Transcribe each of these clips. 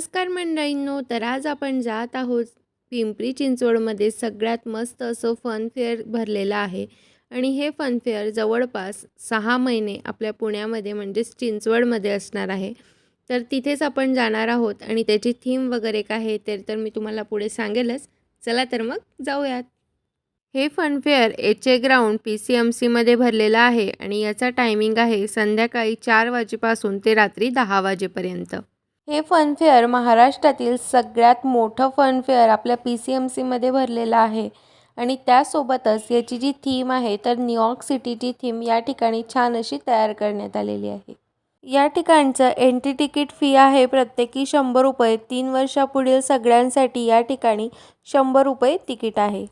नमस्कार मंडळींनो तर आज आपण जात आहोत पिंपरी चिंचवडमध्ये सगळ्यात मस्त असं फन फेअर भरलेलं आहे. आणि हे फन फेअर जवळपास सहा महिने आपल्या पुण्यामध्ये म्हणजेच चिंचवडमध्ये असणार आहे. तर तिथेच आपण जाणार आहोत आणि त्याची थीम वगैरे काय आहे ते तर मी तुम्हाला पुढे सांगेलच. चला तर मग जाऊयात. हे fun fair H A ground P C M सीमध्ये भरलेलं आहे आणि याचा टायमिंग आहे संध्याकाळी चार वाजेपासून ते रात्री दहा वाजेपर्यंत. हे फन फेअर महाराष्ट्रातील सगळ्यात मोठं फन फेअर आपल्या पी सी एम सीमध्ये भरलेलं आहे. आणि त्यासोबतच याची जी थीम आहे तर न्यूयॉर्क सिटीची थीम या ठिकाणी छान अशी तयार करण्यात आलेली आहे. या ठिकाणचं एंट्री तिकीट फी आहे प्रत्येकी शंभर रुपये. तीन वर्षापुढील सगळ्यांसाठी या ठिकाणी शंभर रुपये तिकीट आहे.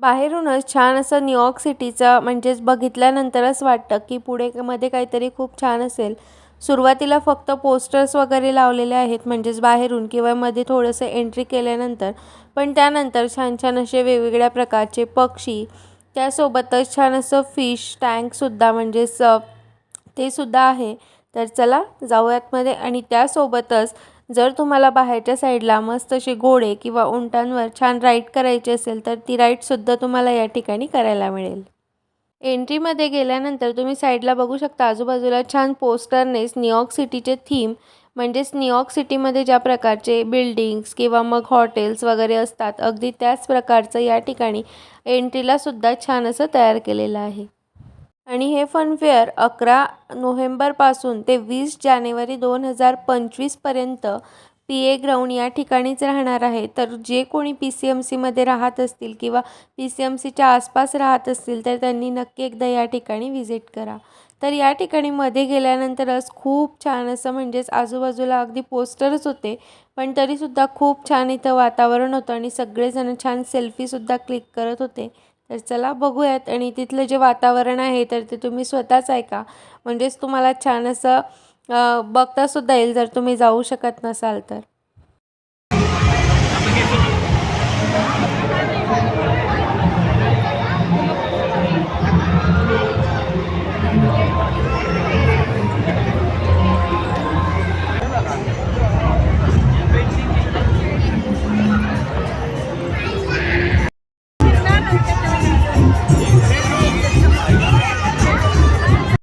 बाहेरूनच छान असं न्यूयॉर्क सिटीचं म्हणजेच बघितल्यानंतरच वाटतं की पुढे मध्ये काहीतरी खूप छान असेल. सुरुवातीला फक्त पोस्टर्स वगैरे लावलेले आहेत म्हणजेच बाहेरून किंवा मध्ये थोडंसं एंट्री केल्यानंतर. पण त्यानंतर छान छान असे वेगवेगळ्या प्रकारचे पक्षी त्यासोबतच छान असं फिश टँकसुद्धा म्हणजेच ते सुद्धा आहे. तर चला जाऊयातमध्ये आणि त्यासोबतच जर तुम्हाला बाहेरच्या साईडला मस्त असे घोडे किंवा उंटांवर छान राईड करायची असेल तर ती राईडसुद्धा तुम्हाला या ठिकाणी करायला मिळेल. एंट्रीमध्ये गेल्यानंतर तुम्ही साईडला बघू शकता आजूबाजूला छान पोस्टरनेच न्यूयॉर्क सिटीचे थीम म्हणजेच न्यूयॉर्क सिटीमध्ये ज्या प्रकारचे बिल्डिंग्स किंवा मग हॉटेल्स वगैरे असतात अगदी त्याच प्रकारचं या ठिकाणी एंट्रीलासुद्धा छान असं तयार केलेलं आहे. आणि हे फनफेअर अकरा नोव्हेंबरपासून ते वीस जानेवारी दोन हजार पंचवीसपर्यंत पी ए ग्राउंड या ठिकाणीच राहणार आहे. तर जे कोणी पी सी एम सीमध्ये राहत असतील किंवा पी सी एम सीच्या आसपास राहत असतील तर त्यांनी नक्की एकदा या ठिकाणी व्हिजिट करा. तर या ठिकाणी मध्ये गेल्यानंतरच खूप छान असं म्हणजेच आजूबाजूला अगदी पोस्टरच होते पण तरीसुद्धा खूप छान इथं वातावरण होतं आणि सगळेजण छान सेल्फीसुद्धा क्लिक करत होते. तर चला बघूयात आणि तिथलं जे वातावरण आहे तर ते तुम्ही स्वतःच ऐका. म्हणजेच तुम्हाला छान असं बघतासुद्धा येईल जर तुम्ही जाऊ शकत नसाल तर.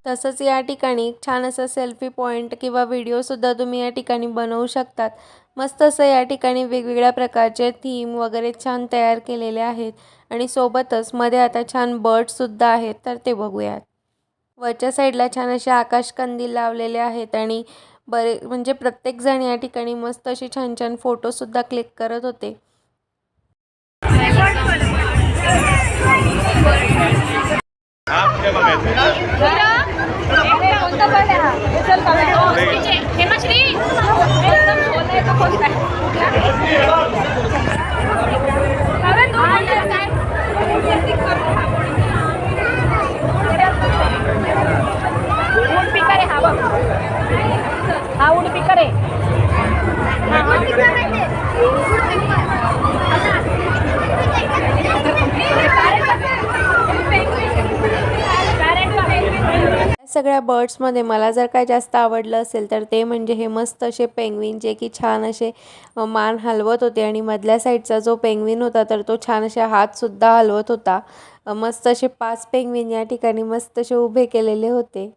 तसंच या ठिकाणी छान असं सेल्फी पॉईंट किंवा व्हिडिओसुद्धा तुम्ही या ठिकाणी बनवू शकतात. मस्त असं या ठिकाणी वेगवेगळ्या प्रकारचे थीम वगैरे छान तयार केलेले आहेत. आणि सोबतच मध्ये आता छान बर्डसुद्धा आहेत तर ते बघूयात. वरच्या साईडला छान असे आकाशकंदील लावलेले आहेत आणि बरे म्हणजे प्रत्येकजण या ठिकाणी मस्त असे छान छान फोटोसुद्धा क्लिक करत होते. उडपी या बर्ड्समध्ये मला जर काय जास्त आवडलं असेल तर ते म्हणजे हे मस्त असे पेंग्विन जे की छान असे मान हलवत होते आणि मधल्या साईडचा जो पेंग्विन होता तर तो छान असे हातसुद्धा हलवत होता. मस्त असे पाच पेंग्विन या ठिकाणी मस्त असे उभे केलेले होते.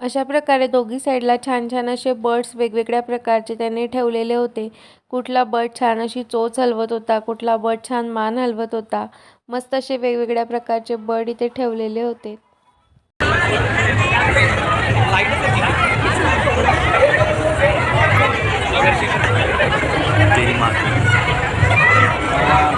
अशा प्रकारे दोघी साईडला छान छान असे बर्ड्स वेगवेगळ्या प्रकारचे त्याने ठेवलेले होते. कुठला बर्ड छान अशी चोच हलवत होता कुठला बर्ड छान मान हलवत होता मस्त असे वेगवेगळ्या प्रकारचे बर्ड इथे ठेवलेले होते तेरी माँ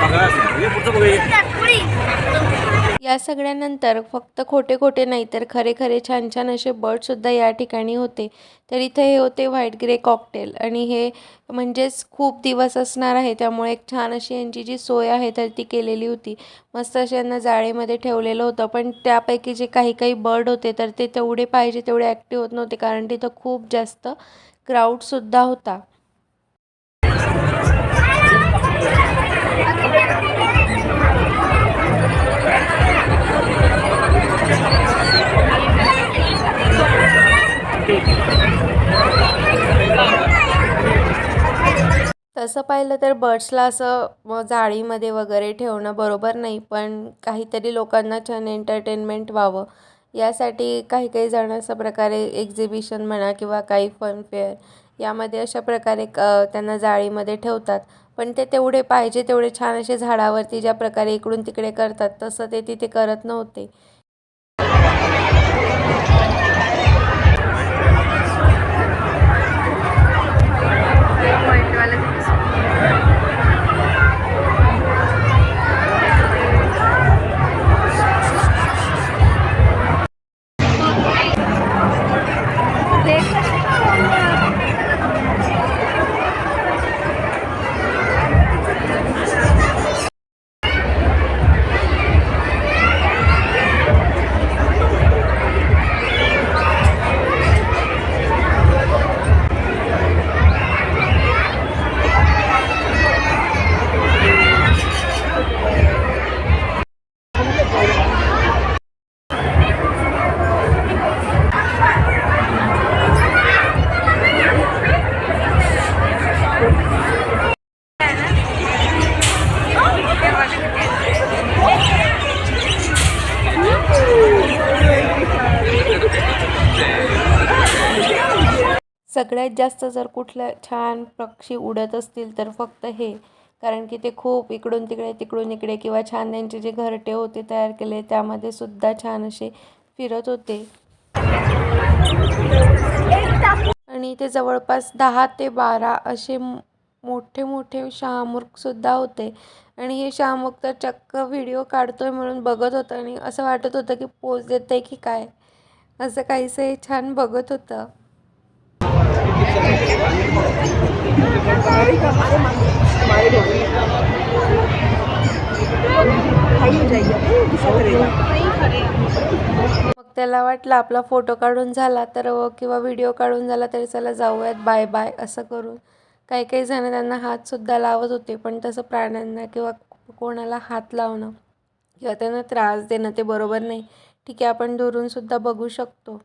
बघा हे पुढचं बघूया या सगळ्यानंतर फक्त खोटे खोटे नाही तर खरे खरे छान छान असे बर्डसुद्धा या ठिकाणी होते. तर इथे हे होते व्हाईट ग्रे कॉकटेल आणि हे म्हणजेच खूप दिवस असणार आहे. त्यामुळे एक छान अशी यांची जी सोय आहे तर ती केलेली होती. मस्त असे यांना जाळेमध्ये ठेवलेलं होतं. पण त्यापैकी जे काही काही बर्ड होते तर ते तेवढे पाहिजे तेवढे ॲक्टिव्ह होत नव्हते कारण तिथं खूप जास्त क्राऊडसुद्धा होता. तसं पाहिलं तर बर्ड्सला असं जाळीमध्ये वगैरे ठेवणं बरोबर नाही पण काहीतरी लोकांना छान एंटरटेनमेंट व्हावं. यासाठी काही काही जण अशा प्रकारे एक्झिबिशन म्हणा किंवा काही फनफेअर यामध्ये अशा प्रकारे क त्यांना जाळीमध्ये ठेवतात. पण ते तेवढे पाहिजे तेवढे छान असे झाडावरती ज्या प्रकारे इकडून तिकडे करतात तसं ते तिथे करत नव्हते. सगळ्यात जास्त जर कुठल्या छान पक्षी उडत असतील तर फक्त हे. कारण की ते खूप इकडून तिकडे तिकडून इकडे किंवा छान त्यांचे जे घरटे होते तयार केले त्यामध्ये सुद्धा छान असे फिरत होते. आणि ते जवळपास दहा ते बारा असे मोठे मोठे शहामृगसुद्धा होते. आणि हे शहामृग तर चक्क व्हिडिओ काढतो आहे म्हणून बघत होतं. आणि असं वाटत होतं की पोज देते की काय? असं काहीसं हे छान बघत होतं. मग त्याला वाटलं आपला फोटो काढून झाला तर किंवा व्हिडिओ काढून झाला तरी चला जाऊयात. बाय बाय असं करून. काही काही जण त्यांना हातसुद्धा लावत होते पण तसं प्राण्यांना किंवा कोणाला हात लावणं किंवा त्यांना त्रास देणं ते बरोबर नाही. ठीक आहे आपण दुरून सुद्धा बघू शकतो.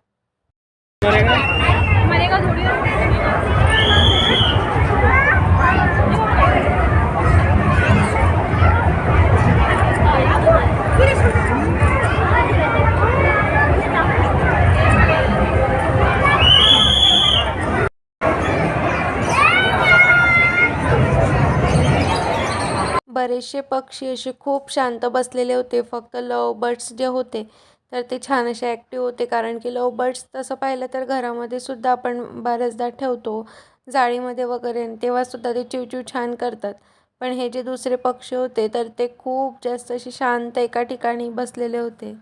बरेचसे पक्षी असे खूप शांत बसलेले होते. फक्त लव बर्ड्स जे होते तर ते छान असे ॲक्टिव्ह होते. कारण की लव बर्ड्स तसं पाहिलं तर घरामध्ये सुद्धा आपण बऱ्याचदा ठेवतो जाळीमध्ये वगैरे तेव्हासुद्धा ते चिवचिव छान करतात. पण हे जे दुसरे पक्षी होते तर ते खूप जास्त असे शांत एका ठिकाणी बसलेले होते.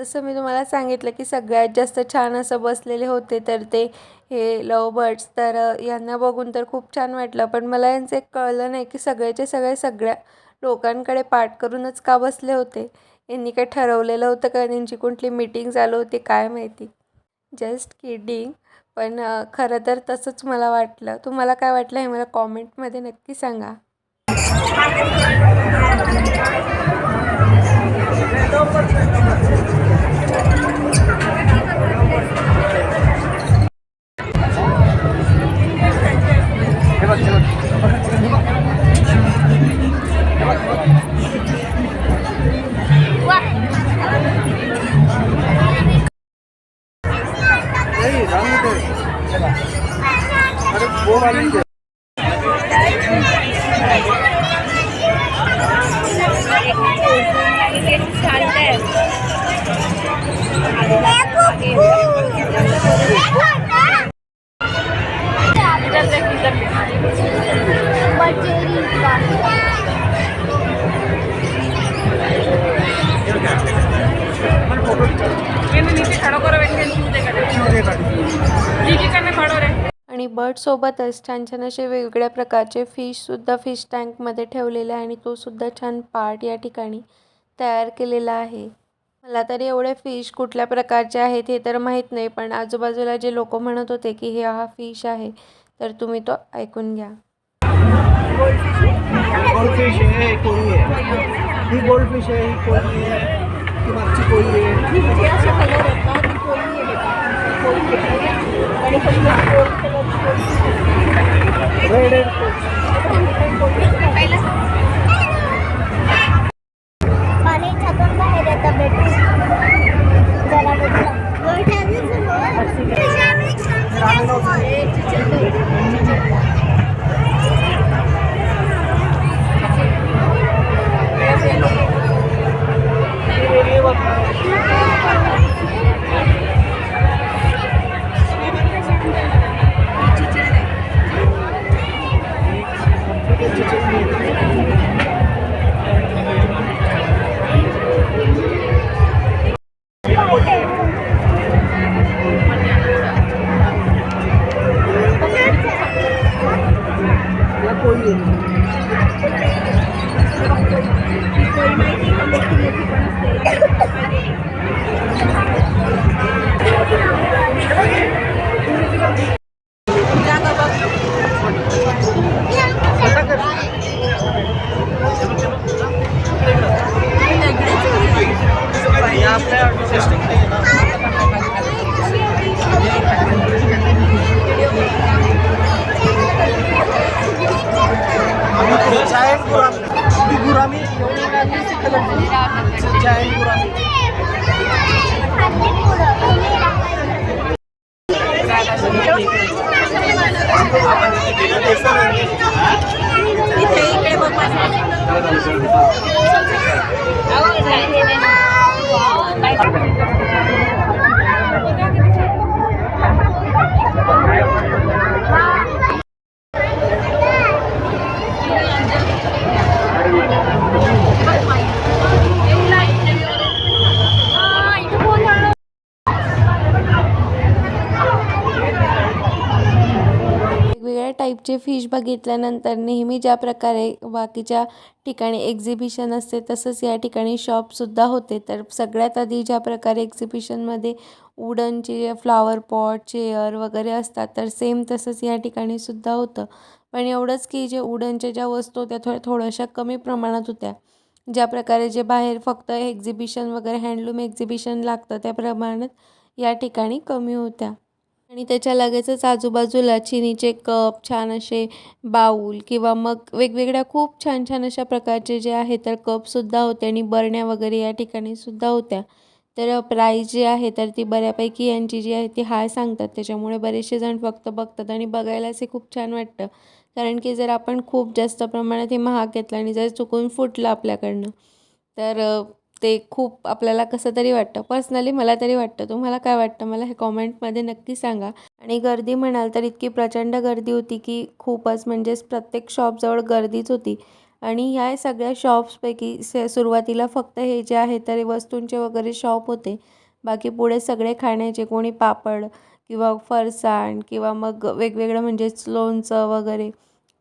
जसं मी तुम्हाला सांगितलं की सगळ्यात जास्त छान असं बसलेले होते तर ते हे लव बर्ड्स तर यांना बघून तर खूप छान वाटलं. पण मला यांचं एक कळलं नाही की सगळ्याचे सगळे सगळ्या लोकांकडे पाठ करूनच का बसले होते? यांनी काय ठरवलेलं होतं का? त्यांची कुठली मीटिंग चालू होती? काय माहिती? जस्ट किडिंग पण खरं तर तसंच मला वाटलं. तुम्हाला काय वाटलं हे मला कॉमेंटमध्ये नक्की सांगा. कबर्डसोबतच छान छान असे वेगवेगळ्या प्रकारचे फिशसुद्धा फिश टँकमध्ये ठेवलेले आहे आणि तोसुद्धा छान पार्ट या ठिकाणी तयार केलेला आहे. मला तरी एवढे फिश कुठल्या प्रकारचे आहेत हे तर माहीत नाही पण आजूबाजूला जे लोक म्हणत होते की हे हा फिश आहे तर तुम्ही तो ऐकून घ्या. आहे ही कोळी आहे. ही गोल्डफिश आहे ही कोळी आहे ती मागची कोळी आहे. पाणी छातून बाहेर येतं भेटून टाईपचे फिश बघितल्यानंतर नेहमी ज्या प्रकारे बाकीच्या ठिकाणी एक्झिबिशन असते तसंच या ठिकाणी शॉपसुद्धा होते. तर सगळ्यात आधी ज्या प्रकारे एक्झिबिशनमध्ये वुडनचे फ्लावर पॉट चेअर वगैरे असतात तर सेम तसंच या ठिकाणी सुद्धा होतं. पण एवढंच की जे वुडनच्या ज्या वस्तू होत्या थोड्या थोड्याशा कमी प्रमाणात होत्या. ज्या प्रकारे जे बाहेर फक्त एक्झिबिशन वगैरे हँडलूम एक्झिबिशन लागतं त्या प्रमाणात या ठिकाणी कमी होत्या. आणि त्याच्या लगेचच आजूबाजूला चिनीचे कप छान असे बाऊल किंवा मग वेगवेगळ्या खूप छान छान अशा प्रकारचे जे आहे तर कपसुद्धा होते आणि बरण्या वगैरे या ठिकाणी सुद्धा होत्या. तर प्राईज जी आहे तर ती बऱ्यापैकी यांची जी आहे ती हाय सांगतात. त्याच्यामुळे बरेचसे जण फक्त बघतात आणि बघायला असे खूप छान वाटतं. कारण की जर आपण खूप जास्त प्रमाणात हे महाग घेतलं आणि जर चुकून फुटलं आपल्याकडनं तर ते खूप आपल्याला कसं तरी वाटतं. पर्सनली मला तरी वाटतं. तुम्हाला काय वाटतं? मला हे कॉमेंटमध्ये नक्की सांगा. आणि गर्दी म्हणाल तर इतकी प्रचंड गर्दी होती की खूपच म्हणजेच प्रत्येक शॉपजवळ गर्दीच होती. आणि ह्या सगळ्या शॉप्सपैकी से सुरुवातीला फक्त हे जे आहे तर वस्तूंचे वगैरे शॉप होते. बाकी पुढे सगळे खाण्याचे कोणी पापड किंवा फरसाण किंवा मग वेगवेगळं म्हणजेच लोणचं वगैरे.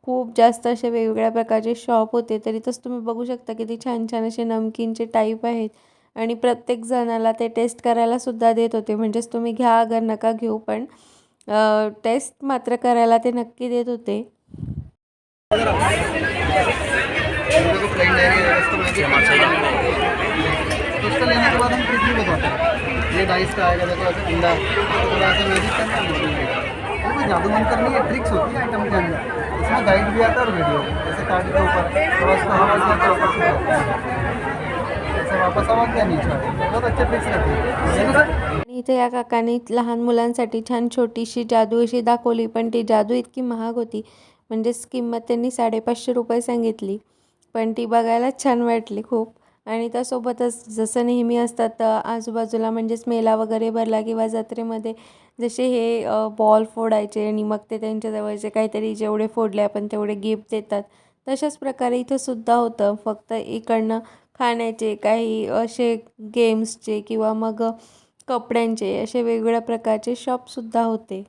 खूप जास्त असे वेगवेगळ्या प्रकारचे शॉप होते. तर इथंच तुम्ही बघू शकता किती छान छान असे नमकीनचे टाईप आहेत. आणि प्रत्येक जणाला ते टेस्ट करायला सुद्धा देत होते. म्हणजेच तुम्ही घ्या अगर नका घेऊ पण टेस्ट मात्र करायला ते नक्की देत होते. लेने के बाद हम बताते हैं ये डाइस का? आएगा देखो ऐसे अंडा थोड़ा सा मैजिक करना है उसमें कोई जादू मंतर नहीं है ट्रिक्स होती है आइटम के अंदर। इसमें गाइड भी आता है और वीडियो जैसे कार्ड के ऊपर तो उसको हवा से वापस है। वापस आवाज क्या नीचे बहुत अच्छे ट्रिक्स रहते हैं। इथे या काकांनी लहान मुलांसाठी छान छोटीशी जादू अशी दाखवली पण ती जादू इतकी महाग होती. म्हणजेच किंमत त्यांनी साडेपाचशे रुपये सांगितली. पण ती बघायला छान वाटली खूप. आणि त्यासोबतच जसं नेहमी असतात तर आजूबाजूला म्हणजेच मेला वगैरे भरला किंवा जत्रेमध्ये जसे हे बॉल फोडायचे आणि मग ते त्यांच्याजवळचे काहीतरी जेवढे फोडले आपण तेवढे गिफ्ट देतात. तशाच प्रकारे इथं सुद्धा होतं. फक्त इकडनं खाण्याचे काही असे गेम्सचे किंवा मग कपड्यांचे असे वेगवेगळ्या प्रकारचे शॉपसुद्धा होते.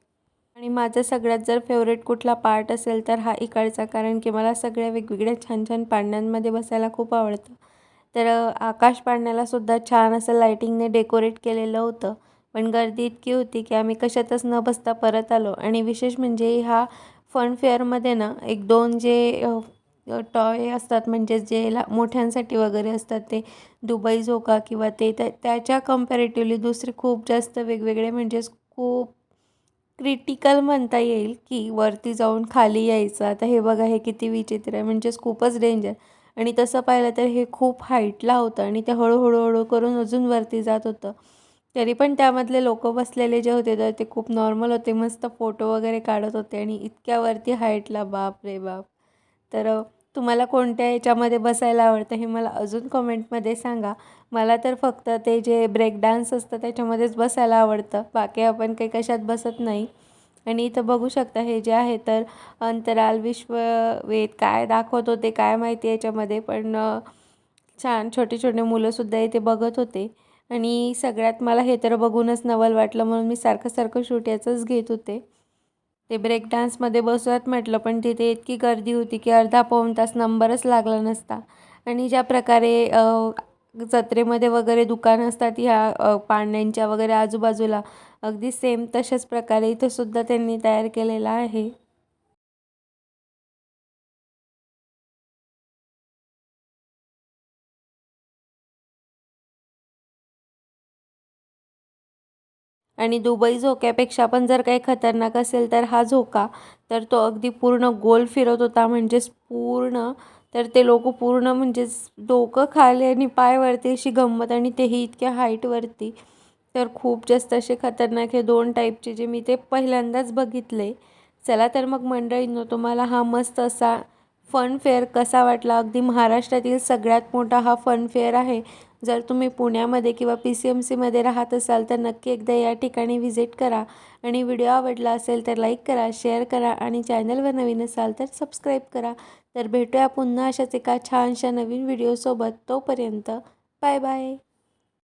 आणि माझा सगळ्यात जर फेवरेट कुठला पार्ट असेल तर हा इकडचा कारण की मला सगळ्या वेगवेगळ्या छान छान पाळण्यांमध्ये बसायला खूप आवडतं. तर आकाश पाळण्यालासुद्धा छान असं लायटिंगने डेकोरेट केलेलं होतं. पण गर्दी इतकी होती की आम्ही कशातच न बसता परत आलो. आणि विशेष म्हणजे ह्या फन फेअरमध्ये ना एक दोन जे टॉय असतात म्हणजे जे ला मोठ्यांसाठी वगैरे असतात ते दुबई झोका किंवा ते त्याच्या कम्पॅरेटिव्हली दुसरे खूप जास्त वेगवेगळे म्हणजेच खूप क्रिटिकल म्हणता येईल की वरती जाऊन खाली यायचं. आता हे बघा हे किती विचित्र आहे म्हणजेच खूपच डेंजर आणि तसं पाहिलं तर हे खूप हाईटला होतं आणि ते हळूहळू हळू करून अजून वरती जात होतं. तरी पण त्यामधले लोक बसलेले जे होते तर ते खूप नॉर्मल होते. मस्त फोटो वगैरे काढत होते आणि इतक्या वरती हाईटला बाप रे बाप. तर तुम्हाला कोणत्या याच्यामध्ये बसायला आवडतं हे मला अजून कमेंटमध्ये सांगा. मला तर फक्त ते जे ब्रेक डान्स असतं त्याच्यामध्येच बसायला आवडतं. बाकी आपण काही कशात बसत नाही. आणि इथं बघू शकता हे जे आहे तर अंतराल विश्व वेद काय दाखवत होते काय माहिती याच्यामध्ये पण छान छोटे छोटे मुलंसुद्धा इथे बघत होते. आणि सगळ्यात मला हे तर बघूनच नवल वाटलं म्हणून मी सारखं सारखं शूट याचंच घेत होते. ते ब्रेक डान्समध्ये बसवत म्हटलं पण तिथे इतकी गर्दी होती की अर्धा पाऊण तास नंबरच लागला नसता. आणि ज्या प्रकारे जत्रेमध्ये वगैरे दुकानं असतात ह्या पाण्यांच्या पाळण्यांच्या वगैरे आजूबाजूला अगदी सेम तशाच प्रकारे इथंसुद्धा त्यांनी तयार केलेला आहे. आणि दुबई झोक्यापेक्षा पण जर काही खतरनाक असेल तर हा झोका तर तो अगदी पूर्ण गोल फिरत होता म्हणजेच पूर्ण तर ते लोक पूर्ण म्हणजेच डोकं खाली आणि पाय वरती अशी गंमत आणि तेही इतक्या हाईटवरती तर खूप जास्त असे खतरनाक हे दोन टाईपचे जे मी ते पहिल्यांदाच बघितले. चला तर मग मंडळींनो तुम्हाला हा मस्त असा फन फेअर कसा वाटला? अगदी महाराष्ट्रातील सगळ्यात मोठा हा फन फेअर आहे. जर तुम्ही पुण्यामध्ये किंवा पी सी एम सीमध्ये राहत असाल तर नक्की एकदा या ठिकाणी व्हिजिट करा. आणि व्हिडिओ आवडला असेल तर लाईक करा शेअर करा आणि चॅनलवर नवीन असाल तर सबस्क्राईब करा. तर भेटूया पुन्हा अशाच एका छानशा नवीन व्हिडिओसोबत तोपर्यंत बाय बाय